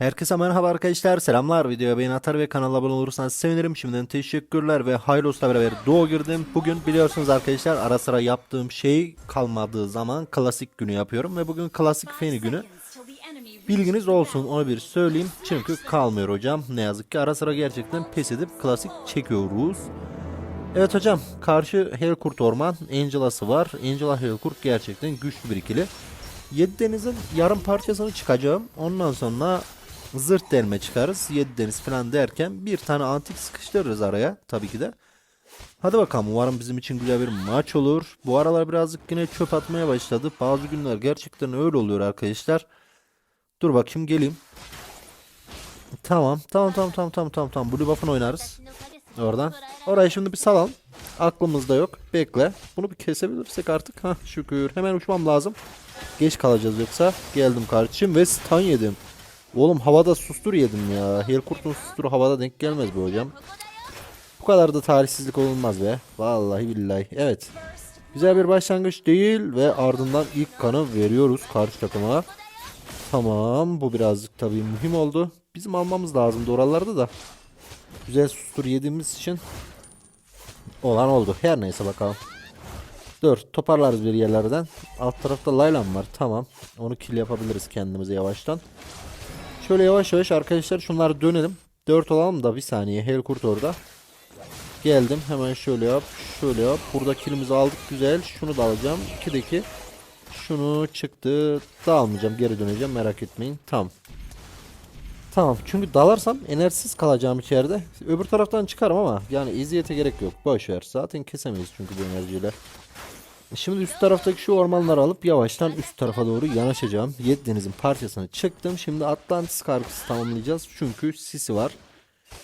Herkese merhaba arkadaşlar. Selamlar. Videoya beğeni atar ve kanala abone olursanız sevinirim. Şimdiden teşekkürler ve Haylos'la beraber Doğu girdim. Bugün biliyorsunuz arkadaşlar ara sıra yaptığım şey kalmadığı zaman klasik günü yapıyorum. Ve bugün klasik feni günü. Bilginiz olsun onu bir söyleyeyim. Çünkü kalmıyor hocam. Ne yazık ki ara sıra gerçekten pes edip klasik çekiyoruz. Evet hocam karşı Helkurt Orman Angela'sı var. Angela Helkurt gerçekten güçlü bir ikili. 7 denizin yarım parçasını çıkacağım. Ondan sonra zırt delme çıkarız. 7 deniz falan derken bir tane antik sıkıştırırız araya tabii ki de. Hadi bakalım umarım bizim için güzel bir maç olur. Bu aralar birazcık yine çöp atmaya başladı. Bazı günler gerçekten öyle oluyor arkadaşlar. Dur bakayım geleyim. Tamam tamam tamam tamam tamam tamam tamam. Blue buff'ını oynarız. Oradan. Orayı şimdi bir salalım. Aklımızda yok. Bekle. Bunu bir kesebilirsek artık. ha şükür. Hemen uçmam lazım. Geç kalacağız yoksa. Geldim kardeşim ve stun yedim. Oğlum havada sustur yedim ya. Helkurt'un susturu havada denk gelmez be hocam. Bu kadar da talihsizlik olunmaz be. Vallahi billahi. Evet. Güzel bir başlangıç değil ve ardından ilk kanı veriyoruz karşı takıma. Tamam bu birazcık tabii mühim oldu. Bizim almamız lazımdı oralarda da. Güzel sustur yediğimiz için olan oldu. Her neyse bakalım. Dur toparlarız bir yerlerden. Alt tarafta Laylan var. Tamam. Onu kill yapabiliriz kendimize yavaştan. Şöyle yavaş yavaş arkadaşlar şunları dönelim. 4 olalım da bir saniye. Helkurt orada. Geldim. Hemen şöyle yap. Şöyle yap. Burada killimizi aldık. Güzel. Şunu da alacağım. 2'deki. Şunu çıktı. Da almayacağım. Geri döneceğim. Merak etmeyin. Tamam. Tamam. Çünkü dalarsam enerjisiz kalacağım içeride. Öbür taraftan çıkarım ama yani eziyete gerek yok. Boş ver. Zaten kesemeyiz çünkü bu enerjiyle. Şimdi üst taraftaki şu ormanları alıp yavaştan üst tarafa doğru yanaşacağım. Yedi denizin parçasını çıktım. Şimdi Atlantis kargısı tamamlayacağız. Çünkü Sisi var.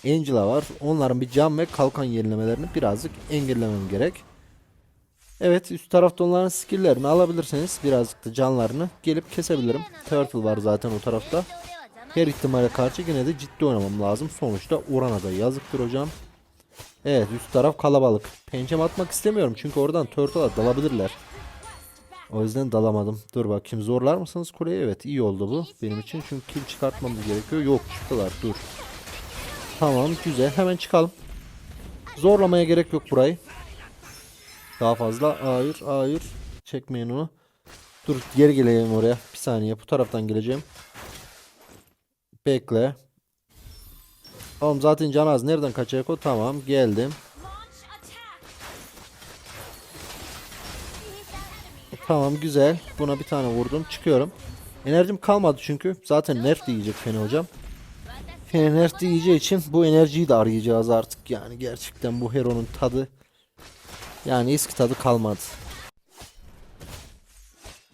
Angela var. Onların bir cam ve kalkan yenilemelerini birazcık engellemem gerek. Evet üst tarafta onların skilllerini alabilirseniz birazcık da canlarını gelip kesebilirim. Turtle var zaten o tarafta. Her ihtimale karşı yine de ciddi oynamam lazım. Sonuçta Orana da yazıktır hocam. Evet üst taraf kalabalık. Pençem atmak istemiyorum çünkü oradan turtle'a dalabilirler. O yüzden dalamadım. Dur bakayım zorlar mısınız kuleyi? Evet iyi oldu bu benim için. Çünkü kill çıkartmamız gerekiyor. Yok çıktılar dur. Tamam güzel hemen çıkalım. Zorlamaya gerek yok burayı. Daha fazla hayır hayır. Çekmeyin onu. Dur geri geleyim oraya. Bir saniye bu taraftan geleceğim. Bekle. Oğlum zaten can az. Nereden kaçacak o? Tamam geldim. Tamam güzel. Buna bir tane vurdum. Çıkıyorum. Enerjim kalmadı çünkü. Zaten nerf de yiyecek Feni hocam. Feni nerf de yiyeceği için bu enerjiyi de arayacağız artık. Yani gerçekten bu Hero'nun tadı. Yani eski tadı kalmadı.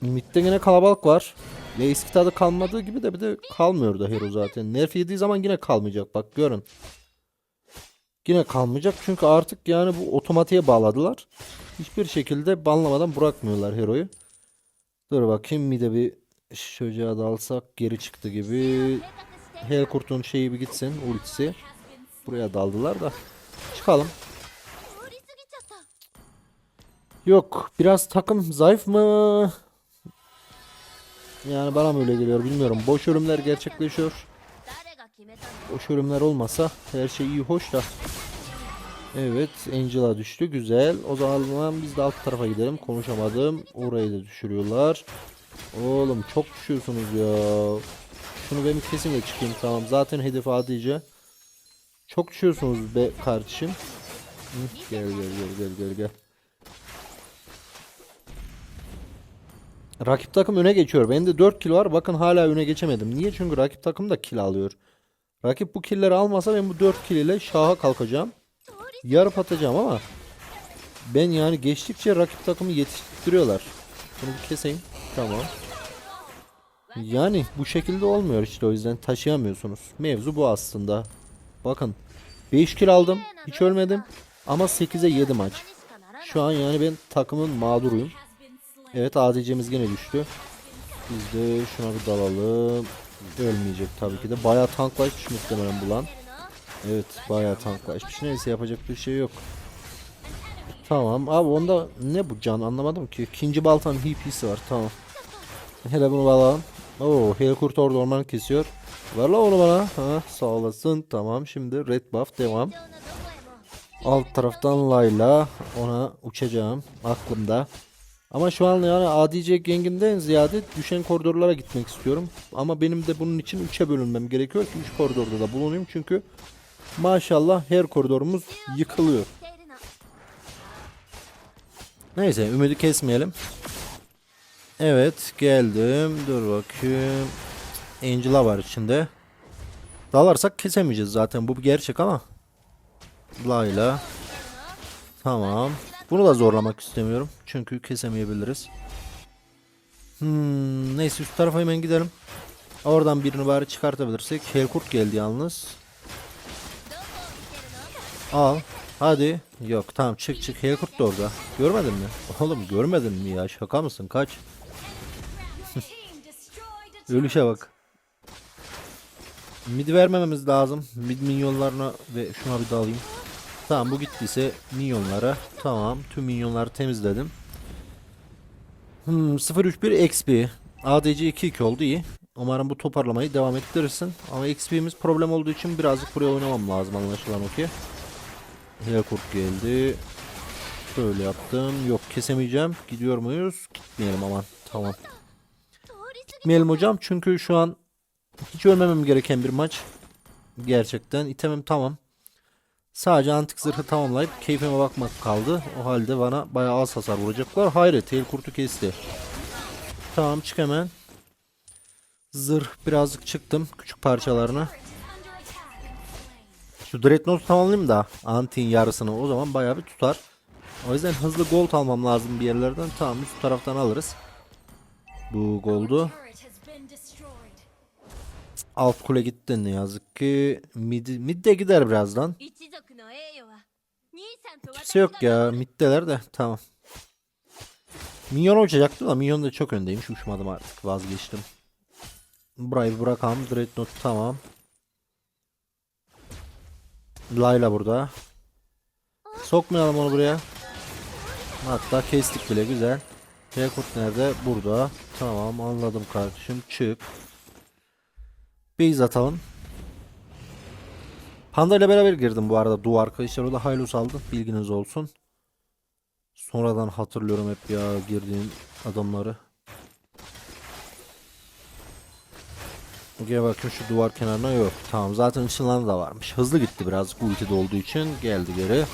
Mid'de yine kalabalık var. Eski tadı kalmadığı gibi de bir de kalmıyor da Hero zaten. Nerf yediği zaman yine kalmayacak bak görün. Yine kalmayacak çünkü artık yani bu otomatiğe bağladılar. Hiçbir şekilde banlamadan bırakmıyorlar Hero'yu. Dur bakayım bir de bir çocuğa dalsak geri çıktı gibi. Helkurt'un şeyi bir gitsin ultisi. Buraya daldılar da. Çıkalım. Yok biraz takım zayıf mı? Yani bana mı öyle geliyor bilmiyorum. Boş ölümler gerçekleşiyor. Boş ölümler olmasa her şey iyi hoş da. Evet Angela düştü güzel. O zaman biz de alt tarafa gidelim. Konuşamadım. Orayı da düşürüyorlar. Oğlum çok düşüyorsunuz ya. Şunu benim kesimle çıkayım tamam. Zaten hedef adice. Çok düşüyorsunuz be kardeşim. Hı, Gel gel gel gel gel gel. Rakip takım öne geçiyor. Bende 4 kill var. Bakın hala öne geçemedim. Niye? Çünkü rakip takım da kill alıyor. Rakip bu killleri almasa ben bu 4 kill ile şaha kalkacağım. Yarıp atacağım ama ben yani geçtikçe rakip takımı yetiştiriyorlar. Bunu bir keseyim. Tamam. Yani bu şekilde olmuyor işte o yüzden taşıyamıyorsunuz. Mevzu bu aslında. Bakın 5 kill aldım. Hiç ölmedim. Ama 8'e 7 maç. Şu an yani ben takımın mağduruyum. Evet ADC'miz yine düştü. Biz de şuna bir dalalım. Ölmeyecek tabii ki de. Bayağı tanklaşmış muhtemelen bu lan. Evet bayağı tanklaşmış. Neyse yapacak bir şey yok. Tamam abi onda ne bu can anlamadım ki. İkinci baltanın HP'si var tamam. Hele bunu alalım. Oo Helkurt orada ormanı kesiyor. Ver la onu bana. Ha, sağ olasın. Tamam şimdi red buff devam. Alt taraftan Layla. Ona uçacağım. Aklımda. Ama şu an yani ADC gengimden ziyade düşen koridorlara gitmek istiyorum. Ama benim de bunun için 3'e bölünmem gerekiyor ki 3 koridorda da bulunayım. Çünkü maşallah her koridorumuz yıkılıyor. Neyse ümidi kesmeyelim. Evet geldim. Dur bakayım. Angela var içinde. Dalarsak kesemeyeceğiz zaten bu bir gerçek ama. Layla. Tamam. Bunu da zorlamak istemiyorum. Çünkü kesemeyebiliriz. Hmm, neyse üst tarafa hemen gidelim. Oradan birini bari çıkartabilirsek. Helkurt geldi yalnız. Al. Hadi. Yok tamam çık çık. Helkurt da orada. Görmedin mi? Oğlum görmedin mi ya? Şaka mısın? Kaç. Ölüşe bak. Mid vermememiz lazım. Mid minyonlarına ve şuna bir dalayım. Tamam bu gittiyse minyonlara. Tamam tüm minyonları temizledim. Hmm, 031 XP. ADC 2-2 oldu iyi. Umarım bu toparlamayı devam ettirirsin. Ama XP'miz problem olduğu için birazcık buraya oynamam lazım anlaşılan o ki. Helkurt geldi. Şöyle yaptım. Yok kesemeyeceğim. Gidiyor muyuz? Gitmeyelim aman. Tamam. Gitmeyelim hocam çünkü şu an hiç ölmemem gereken bir maç. Gerçekten itemim tamam. Sadece antik zırhı tamamlayıp keyfime bakmak kaldı. O halde bana bayağı az hasar vuracaklar. Hayret tel kurtu kesti. Tamam çık hemen. Zırh birazcık çıktım küçük parçalarına. Şu Dreadnought'u tamamlayayım da Antik'in yarısını o zaman bayağı bir tutar. O yüzden hızlı gold almam lazım bir yerlerden. Tamam üst taraftan alırız. Bu goldu. Alt kule gitti ne yazık ki. Mid, mid de gider birazdan. Kimse yok ya. Middeler de tamam. Minyon uçacaktım da Minyon da çok öndeyim. Uçmadım artık vazgeçtim. Burayı bırakalım. Dreadnought tamam. Layla burada. Sokmayalım onu buraya. Hatta kestik bile güzel. Helkurt nerede? Burada. Tamam anladım kardeşim. Çık. Base atalım. Panda ile beraber girdim bu arada duvar arkadaşlar. O da Hylos aldı. Bilginiz olsun. Sonradan hatırlıyorum hep ya girdiğim adamları. Gel bakayım şu duvar kenarına yok. Tamam zaten ışınlanı da varmış. Hızlı gitti birazcık ultide olduğu için. Geldi geri.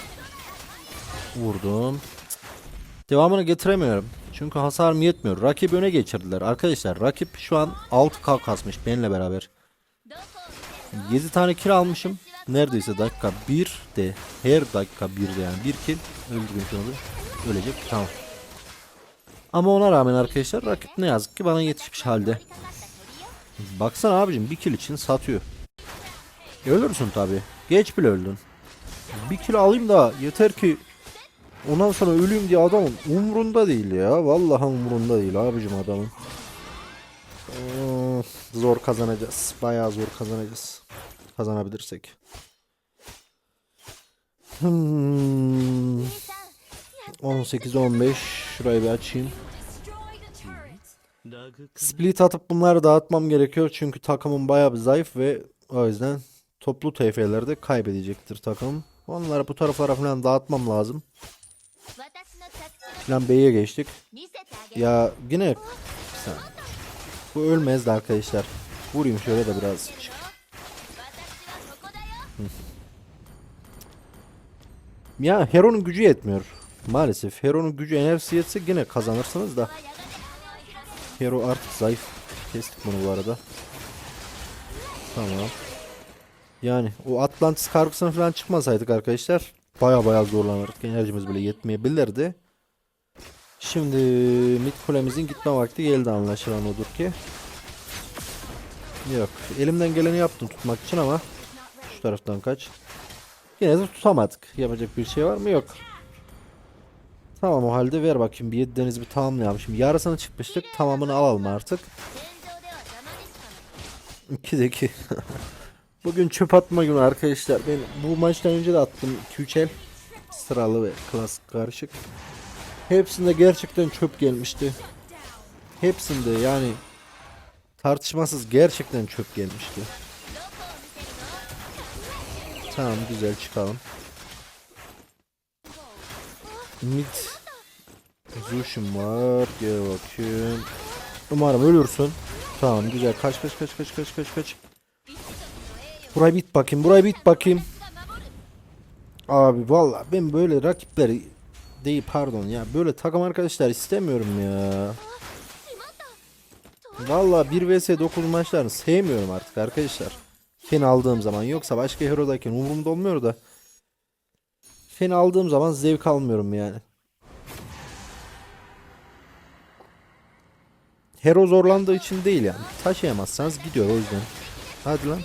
Vurdum. Devamını getiremiyorum. Çünkü hasarım yetmiyor. Rakibi öne geçirdiler. Arkadaşlar rakip şu an 6k kasmış benimle beraber. 7 tane kill almışım. Neredeyse dakika 1 de her dakika 1'de yani 1 kill öldürün şunu. Ölecek tamam. Ama ona rağmen arkadaşlar rakip ne yazık ki bana yetişmiş halde. Baksana abicim bir kill için satıyor. E, ölürsün tabi. Geç bile öldün. Bir kill alayım da yeter ki ondan sonra öleyim diye adamın umrunda değil ya. Vallahi umrunda değil abicim adamın. Of, zor kazanacağız. Bayağı zor kazanacağız. Kazanabilirsek. Hmm. 18-15 şurayı bir açayım. Split atıp bunları dağıtmam gerekiyor çünkü takımım bayağı bir zayıf ve o yüzden toplu TF'lerde kaybedecektir takım. Onları bu taraflara falan dağıtmam lazım. Falan B'ye geçtik. Ya yine saniye. Bu ölmezdi arkadaşlar. Vurayım şöyle de biraz. Ya Hero'nun gücü yetmiyor. Maalesef Hero'nun gücü enerjisi yetse yine kazanırsınız da. Hero artık zayıf. Kestik bunu bu arada. Tamam. Yani o Atlantis kargısına falan çıkmasaydık arkadaşlar baya baya zorlanırdık. Enerjimiz bile yetmeyebilirdi. Şimdi mid kulemizin gitme vakti geldi anlaşılan odur ki. Yok. Elimden geleni yaptım tutmak için ama şu taraftan kaç. Yine de tutamadık. Yapacak bir şey var mı? Yok. Tamam o halde ver bakayım bir 7 deniz bir tamamlayalım. Şimdi yarısını çıkmıştık. Tamamını alalım artık. 2'de 2. Bugün çöp atma günü arkadaşlar. Ben bu maçtan önce de attım 2-3 el. Sıralı ve klasik karışık. Hepsinde gerçekten çöp gelmişti. Hepsinde yani tartışmasız gerçekten çöp gelmişti. Tamam güzel çıkalım. Mid. Zush'um var. Gel bakayım. Umarım ölürsün. Tamam güzel. Kaç kaç kaç kaç kaç kaç kaç. Burayı bit bakayım. Burayı bit bakayım. Abi valla ben böyle rakipleri değil pardon ya böyle takım arkadaşlar istemiyorum ya. Valla 1 vs 9 maçlarını sevmiyorum artık arkadaşlar. Fen aldığım zaman yoksa başka herodayken umurumda olmuyor da. Fen aldığım zaman zevk almıyorum yani. Hero zorlandığı için değil yani. Taşıyamazsanız gidiyor o yüzden. Hadi lan.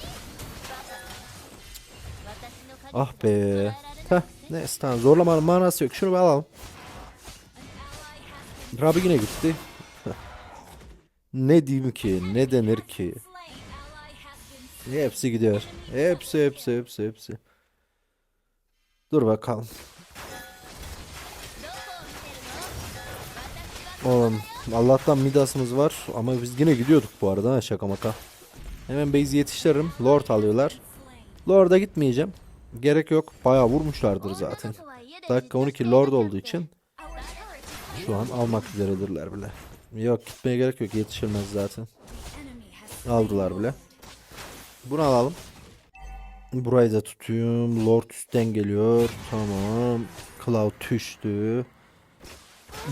Ah be. Neyse tamam zorlamanın manası yok. Şunu bir alalım. Rabi yine gitti. ne diyeyim ki? Ne denir ki? Hepsi gidiyor. Hepsi hepsi hepsi hepsi. Dur bakalım. Oğlum Allah'tan Midas'ımız var ama biz yine gidiyorduk bu arada şaka maka. Hemen base yetiştiririm. Lord alıyorlar. Lord'a gitmeyeceğim. Gerek yok. Bayağı vurmuşlardır zaten. Dakika 12 Lord olduğu için şu an almak üzeredirler bile. Yok gitmeye gerek yok. Yetişilmez zaten. Aldılar bile. Bunu alalım. Burayı da tutayım. Lord üstten geliyor. Tamam. Cloud düştü.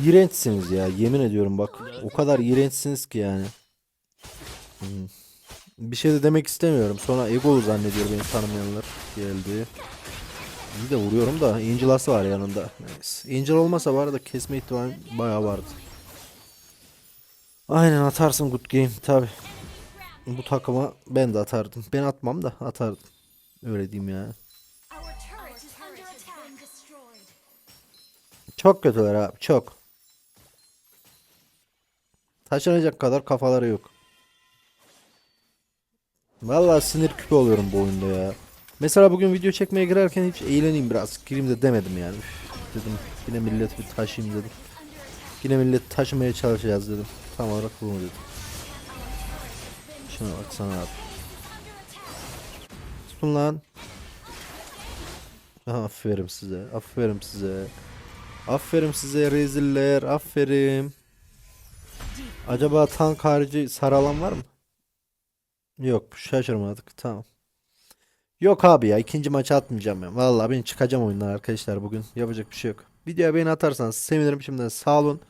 İğrençsiniz ya. Yemin ediyorum bak. O kadar iğrençsiniz ki yani. Hmm. Bir şey de demek istemiyorum. Sonra ego zannediyor beni tanımayanlar. Geldi. İyi de vuruyorum da Angel'ası var yanında. Neyse. Angel olmasa bu arada kesme ihtimali bayağı vardı. Aynen atarsın good game tabi. Bu takıma ben de atardım. Ben atmam da atardım. Öyle diyeyim ya. Çok kötüler abi çok. Taşınacak kadar kafaları yok. Vallahi sinir küpü oluyorum bu oyunda ya. Mesela bugün video çekmeye girerken hiç eğleneyim biraz. Gireyim de demedim yani. Üf, dedim yine millet bir taşıyayım dedim. Yine millet taşımaya çalışacağız dedim. Tam olarak bunu dedim. Şuna baksana abi. Tutun lan. Aferin size. Aferin size. Aferin size reziller. Aferin. Acaba tank harici saralan var mı? Yok şaşırmadık tamam. Yok abi ya ikinci maçı atmayacağım ya. Vallahi ben çıkacağım oyundan arkadaşlar bugün. Yapacak bir şey yok. Videoya beğeni atarsanız sevinirim şimdiden sağ olun.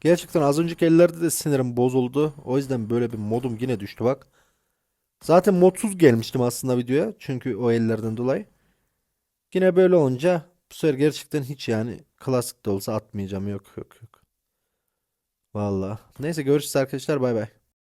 Gerçekten az önceki ellerde de sinirim bozuldu. O yüzden böyle bir modum yine düştü bak. Zaten modsuz gelmiştim aslında videoya. Çünkü o ellerden dolayı. Yine böyle olunca bu sefer gerçekten hiç yani klasik de olsa atmayacağım. Yok yok yok. Vallahi. Neyse görüşürüz arkadaşlar bay bay.